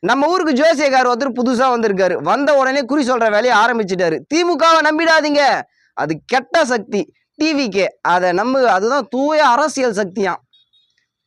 நம்ம ஊருக்கு ஜோசியக்கார் ஒருத்தர் புதுசாக வந்திருக்காரு. வந்த உடனே குறி சொல்கிற வேலையை ஆரம்பிச்சிட்டாரு. திமுகவை நம்பிடாதீங்க. அது கெட்ட சக்தி. டிவிக்கே அதை நம்பு. அதுதான் தூய அரசியல் சக்தியாம்.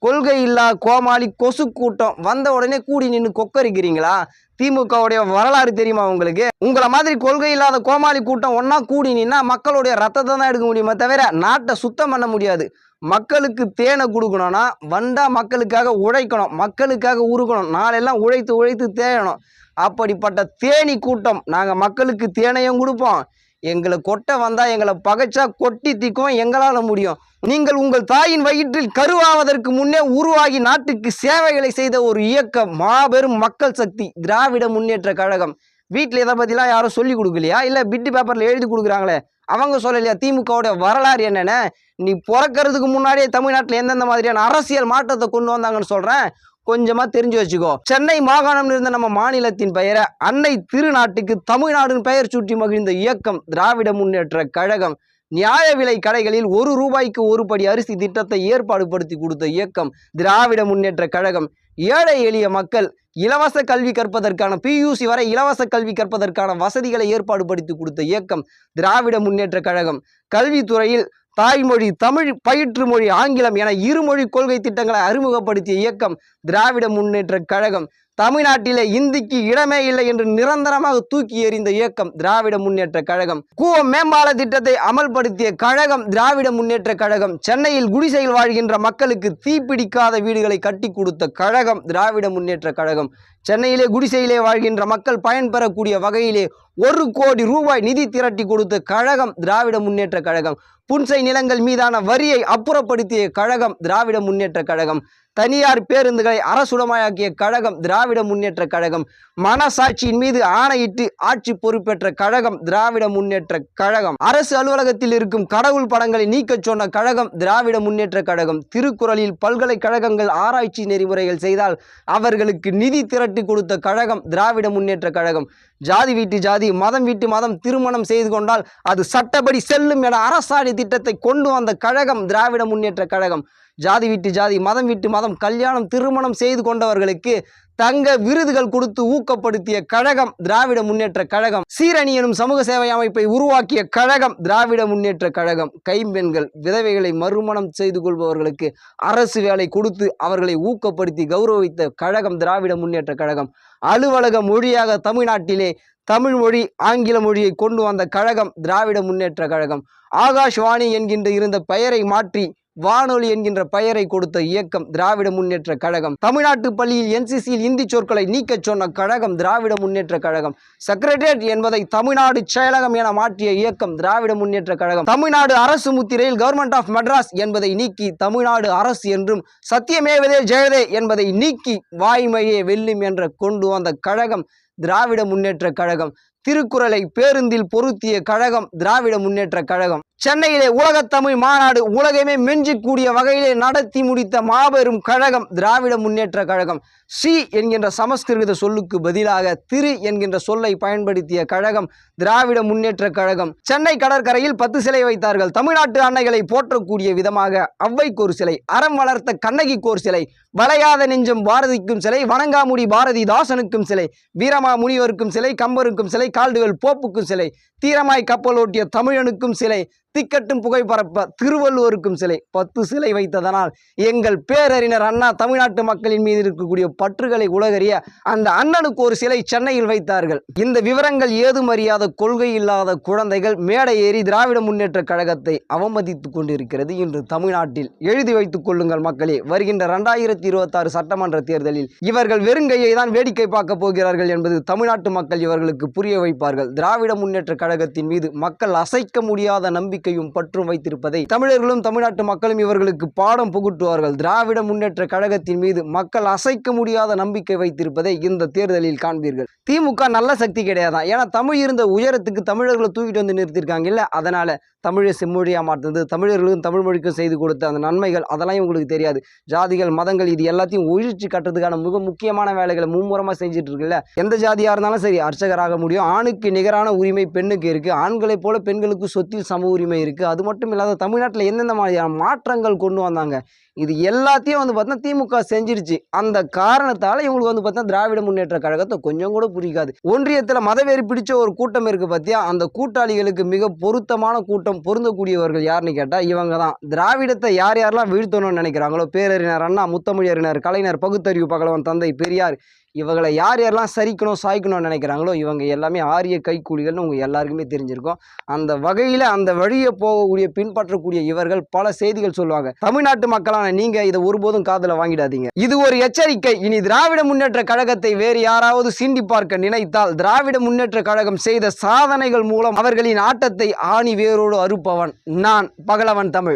கொள்கை இல்லா கோமாளி கொசு கூட்டம் வந்த உடனே கூடி நின்று கொக்கரிக்கிறீங்களா? திமுகவுடைய வரலாறு தெரியுமா உங்களுக்கு? உங்களை மாதிரி கொள்கை இல்லாத கோமாளி கூட்டம் ஒன்றா கூடி நின்னா மக்களுடைய ரத்தத்தை தான் எடுக்க முடியுமே தவிர நாட்டை சுத்தம் பண்ண முடியாது. மக்களுக்கு தேனை கொடுக்கணும்னா வந்தால் மக்களுக்காக உழைக்கணும் மக்களுக்காக உருக்கணும் நாளெல்லாம் உழைத்து உழைத்து தேயணும். அப்படிப்பட்ட தேனி கூட்டம் நாங்கள் மக்களுக்கு தேனையும் கொடுப்போம். எங்களை கொட்ட வந்தால் எங்களை பகைச்சா கொட்டி தீக்கும் எங்களால் முடியும். நீங்கள் உங்கள் தாயின் வயிற்றில் கருவாவதற்கு முன்னே உருவாகி நாட்டுக்கு சேவைகளை செய்த ஒரு இயக்கம் மாபெரும் மக்கள் சக்தி திராவிட முன்னேற்ற கழகம். வீட்டில் இதை பற்றிலாம் யாரும் சொல்லி கொடுக்கலையா? இல்லை பிட்டு பேப்பரில் எழுதி கொடுக்குறாங்களே? அவங்க சொல்லலையா? திமுகவுடைய வரலாறு என்னென்ன? நீ பிறக்கறதுக்கு முன்னாடியே தமிழ்நாட்டில் எந்தெந்த மாதிரியான அரசியல் மாற்றத்தை கொண்டு வந்தாங்கன்னு சொல்கிறேன் கொஞ்சமா தெரிஞ்சு வச்சுக்கோ. சென்னை மாகாணம்னு இருந்த நம்ம மாநிலத்தின் பெயரை அன்னை திருநாட்டுக்கு தமிழ்நாடுன்னு பெயர் சூட்டி மகிழ்ந்த இயக்கம் திராவிட முன்னேற்ற கழகம் நியாய விலை கடைகளில் ஒரு ரூபாய்க்கு ஒரு படி அரிசி திட்டத்தை ஏற்பாடு படுத்தி கொடுத்த இயக்கம் திராவிட முன்னேற்ற கழகம். ஏழை எளிய மக்கள் இலவச கல்வி கற்பதற்கான பியூசி வரை இலவச கல்வி கற்பதற்கான வசதிகளை ஏற்பாடு படுத்தி கொடுத்த இயக்கம் திராவிட முன்னேற்ற கழகம். கல்வித்துறையில் தாய்மொழி தமிழ் பயிற்று மொழி ஆங்கிலம் என இருமொழி கொள்கை திட்டங்களை அறிமுகப்படுத்திய இயக்கம் திராவிட முன்னேற்ற கழகம். தமிழ்நாட்டிலே இந்திக்கு இடமே இல்லை என்று நிரந்தரமாக தூக்கி எறிந்த இயக்கம் திராவிட முன்னேற்ற கழகம். கூவ மேம்பால திட்டத்தை அமல்படுத்திய கழகம் திராவிட முன்னேற்ற கழகம். சென்னையில் குடிசையில் வாழ்கின்ற மக்களுக்கு தீப்பிடிக்காத வீடுகளை கட்டி கொடுத்த கழகம் திராவிட முன்னேற்ற கழகம். சென்னையிலே குடிசையிலே வாழ்கின்ற மக்கள் பயன்பெறக்கூடிய வகையிலே ஒரு கோடி ரூபாய் நிதி திரட்டி கொடுத்த கழகம் திராவிட முன்னேற்ற கழகம். புன்சை நிலங்கள் மீதான வரியை அப்புறப்படுத்திய கழகம் திராவிட முன்னேற்ற கழகம். தனியார் பேருந்துகளை அரசுடமாக்கிய கழகம் திராவிட முன்னேற்ற கழகம். மனசாட்சியின் மீது ஆணையிட்டு ஆட்சி பொறுப்பேற்ற கழகம் திராவிட முன்னேற்ற கழகம். அரசு அலுவலகத்தில் இருக்கும் கடவுள் படங்களை நீக்கச் சொன்ன கழகம் திராவிட முன்னேற்ற கழகம். திருக்குறளில் பல்கலைக்கழகங்கள் ஆராய்ச்சி நெறிமுறைகள் செய்தால் அவர்களுக்கு நிதி திரட்டி கொடுத்த கழகம் திராவிட முன்னேற்ற கழகம். ஜாதி வீட்டு ஜாதி மதம் வீட்டு மதம் திருமணம் செய்து கொண்டால் அது சட்டப்படி செல்லும் என அரசாணை திட்டத்தை கொண்டு வந்த கழகம் திராவிட முன்னேற்ற கழகம். ஜாதி விட்டு ஜாதி மதம் விட்டு மதம் கல்யாணம் திருமணம் செய்து கொண்டவர்களுக்கு தங்க விருதுகள் கொடுத்து ஊக்கப்படுத்திய கழகம் திராவிட முன்னேற்ற கழகம். சீரணி எனும் சமூக சேவை அமைப்பை உருவாக்கிய கழகம் திராவிட முன்னேற்ற கழகம். கைம்பெண்கள் விதவைகளை மறுமணம் செய்து கொள்பவர்களுக்கு அரசு வேலை கொடுத்து அவர்களை ஊக்கப்படுத்தி கௌரவித்த கழகம் திராவிட முன்னேற்ற கழகம். அலுவலக மொழியாக தமிழ்நாட்டிலே தமிழ் மொழி ஆங்கில மொழியை கொண்டு வந்த கழகம் திராவிட முன்னேற்ற கழகம். ஆகாஷ்வாணி என்கின்ற இருந்த பெயரை மாற்றி வானொலி என்கின்ற பெயரை கொடுத்த இயக்கம் திராவிட முன்னேற்ற கழகம். தமிழ்நாட்டு பள்ளியில் என்சிசியில் இந்தி சொற்களை நீக்கச் சொன்ன கழகம் திராவிட முன்னேற்ற கழகம். செக்ரட்டேரியட் என்பதை தமிழ்நாடு செயலகம் என மாற்றிய இயக்கம் திராவிட முன்னேற்ற கழகம். தமிழ்நாடு அரசு முத்திரையில் கவர்மெண்ட் ஆஃப் மெட்ராஸ் என்பதை நீக்கி தமிழ்நாடு அரசு என்றும் சத்தியமேவதே ஜெயதே என்பதை நீக்கி வாய்மையே வெல்லும் என்ற கொண்டு வந்த கழகம் திராவிட முன்னேற்ற கழகம். திருக்குறளை பேருந்தில் பொருத்திய கழகம் திராவிட முன்னேற்ற கழகம். சென்னையிலே உலகத்தமிழ் மாநாடு உலகமே மெஞ்சக்கூடிய வகையிலே நடத்தி முடித்த மாபெரும் கழகம் திராவிட முன்னேற்ற கழகம். ஸ்ரீ என்கின்ற சமஸ்கிருத சொல்லுக்கு பதிலாக திரு என்கின்ற சொல்லை பயன்படுத்திய கழகம் திராவிட முன்னேற்ற கழகம். சென்னை கடற்கரையில் பத்து சிலை வைத்தார்கள். தமிழ்நாட்டு அன்னைகளை போற்றக்கூடிய விதமாக அவ்வைக்கோர் சிலை அறம் வளர்த்த கண்ணகி கோர் சிலை வளையாத நெஞ்சம் பாரதிக்கும் சிலை வணங்காமுடி பாரதிதாசனுக்கும் சிலை வீரமா முனிவருக்கும் சிலை கம்பருக்கும் சிலை கால்டுவெல் போப்புக்கும் சிலை தீரமாய் கப்பல் ஓட்டிய தமிழனுக்கும் சிலை திக்கட்டும் புகை பரப்ப திருவள்ளுவருக்கும் சிலை. பத்து சிலை வைத்ததனால் எங்கள் பேரறிஞர் அண்ணா தமிழ்நாட்டு மக்களின் மீது இருக்கக்கூடிய பற்றுகளை உலகறிய அந்த அண்ணனுக்கு ஒரு சிலை சென்னையில் வைத்தார்கள். இந்த விவரங்கள் ஏதும் அறியாத கொள்கை இல்லாத குழந்தைகள் மேடை ஏறி திராவிட முன்னேற்ற கழகத்தை அவமதித்து கொண்டிருக்கிறது இன்று தமிழ்நாட்டில். எழுதி வைத்துக் கொள்ளுங்கள் மக்களே வருகின்ற இரண்டாயிரத்தி இருபத்தாறு சட்டமன்ற தேர்தலில் இவர்கள் வெறுங்கையை தான் வேடிக்கை பார்க்க போகிறார்கள் என்பது தமிழ்நாட்டு மக்கள் இவர்களுக்கு புரிய வைப்பார்கள். திராவிட முன்னேற்ற கழகத்தின் மீது மக்கள் அசைக்க முடியாத நம்பிக்கை நம்பிக்கையும் பற்றும் வைத்திருப்பதை தமிழர்களும் தமிழ்நாட்டு மக்களும் இவர்களுக்கு பாடம் புகுட்டுவார்கள். திராவிட முன்னேற்ற கழகத்தின் மீது மக்கள் அசைக்க முடியாத நம்பிக்கை வைத்திருப்பதை இந்த தேர்தலில் காண்பீர்கள். திமுக நல்ல சக்தி கிடையாதான். ஏன்னா தமிழ் இருந்த உயரத்துக்கு தமிழர்களை தூக்கிட்டு வந்து நிறுத்திருக்காங்க இல்லை அதனால தமிழை செம்மொழியாக மாற்றுறது தமிழர்களுக்கும் தமிழ் மொழிக்கும் செய்து கொடுத்த அந்த நன்மைகள் அதெல்லாம் இவங்களுக்கு தெரியாது. ஜாதிகள் மதங்கள் இது எல்லாத்தையும் ஒழிச்சு கட்டுறதுக்கான மிக முக்கியமான வேலைகளை மும்முரமாக செஞ்சுட்டு இருக்குல்ல எந்த ஜாதியாக இருந்தாலும் சரி அர்ச்சகராக முடியும். ஆணுக்கு நிகரான உரிமை பெண்ணுக்கு இருக்கு. ஆண்களைப் போல பெண்களுக்கு சொத்தில் சம உரிமை கூட்டமே இருக்குது அது மட்டும் இல்லாத தமிழ்நாட்டில் எந்தெந்த மாதிரியான மாற்றங்கள் கொண்டு வந்தாங்க? இது எல்லாத்தையும் வந்து பார்த்தா திமுக செஞ்சிருச்சு. அந்த காரணத்தால் இவங்களுக்கு வந்து பார்த்தா திராவிட முன்னேற்ற கழகத்தை கொஞ்சம் கூட பிடிக்காது ஒன்றியத்தில் மதவெறி பிடிச்ச ஒரு கூட்டம் இருக்குது பார்த்தியா அந்த கூட்டாளிகளுக்கு மிக பொருத்தமான கூட்டம் பொருந்தக்கூடியவர்கள் யாருன்னு கேட்டால் இவங்க தான். திராவிடத்தை யார் யாரெல்லாம் வீழ்த்தணும்னு நினைக்கிறாங்களோ பேரறிஞர் அண்ணா முத்தமிழறிஞர் கலைஞர் பகுத்தறிவு பகலவன் தந்தை பெரியார் இவங்களை யார் யாரெல்லாம் சரிக்கணும் சாய்க்கணும்னு நினைக்கிறாங்களோ இவங்க எல்லாமே ஆரிய கைக்கூலிகள்னு உங்கள் எல்லாருக்குமே தெரிஞ்சிருக்கும். அந்த வகையில் அந்த வழியை போகக்கூடிய பின்பற்றக்கூடிய இவர்கள் பல செய்திகள் சொல்லுவாங்க. தமிழ்நாட்டு மக்களான நீங்கள் இதை ஒருபோதும் காதில் வாங்கிடாதீங்க. இது ஒரு எச்சரிக்கை. இனி திராவிட முன்னேற்ற கழகத்தை வேறு யாராவது சீண்டி பார்க்க நினைத்தால் திராவிட முன்னேற்ற கழகம் செய்த சாதனைகள் மூலம் அவர்களின் ஆட்டத்தை ஆணி வேரோடு அறுப்பவன் நான் பகலவன் தமிழ்.